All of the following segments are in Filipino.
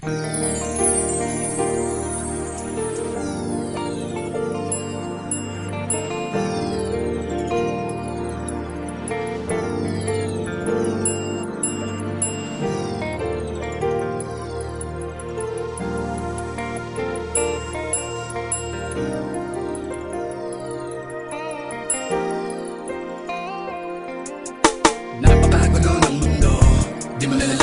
Napakagulo ng mundo. Di mo nalala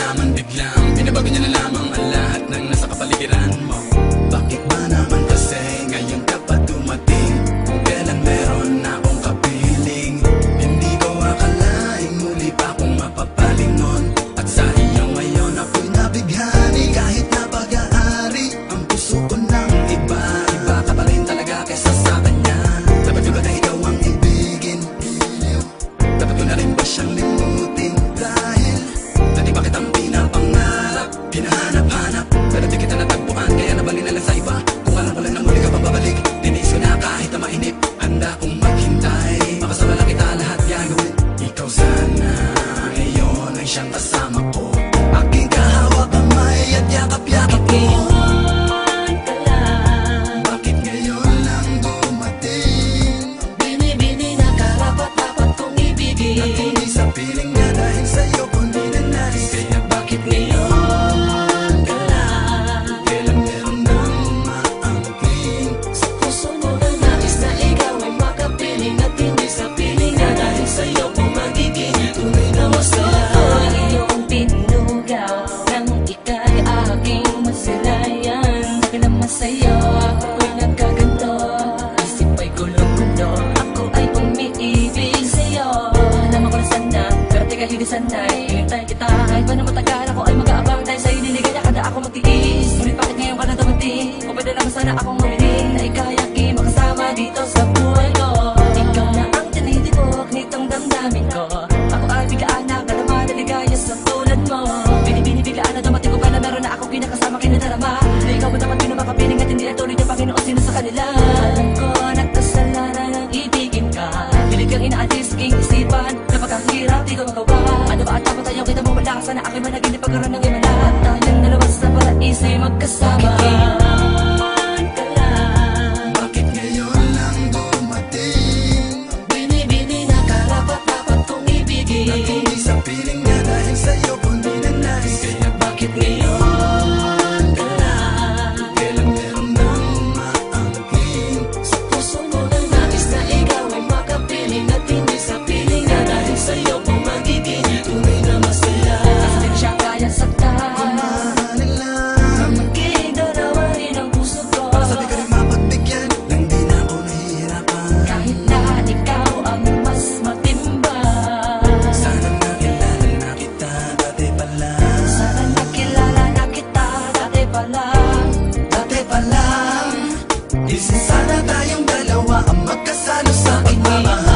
hindi sanay Hinintay kita. Kahit pa na matagal ako ay mag-aabang Dahil sa'yo niligaya kada ako magtiis. Ngunit bakit ngayon ka na dumating? O pwede naman sana akong marinig Na ikayakin makasama dito sa buhay ko. Ikaw na ang tinitibok nitong damdamin ko. Ako ay bigaan na kalama na ligaya sa tulad mo. Binibinibiglaan na dumating ko pa na meron na ako kinakasama kinadarama. Na ikaw mo naman pinamakapiling at hindi na tuloy yung Panginoon sino sa kanila? magawa Ano ba ang dapat ayaw kita mawala Sana. Aking managinip pag-aram ng imalahan Tayong dalawa sa paraiso magkasama. Kikita pa lang Isa sana tayong dalawa ang magkasalo sa pagmamahal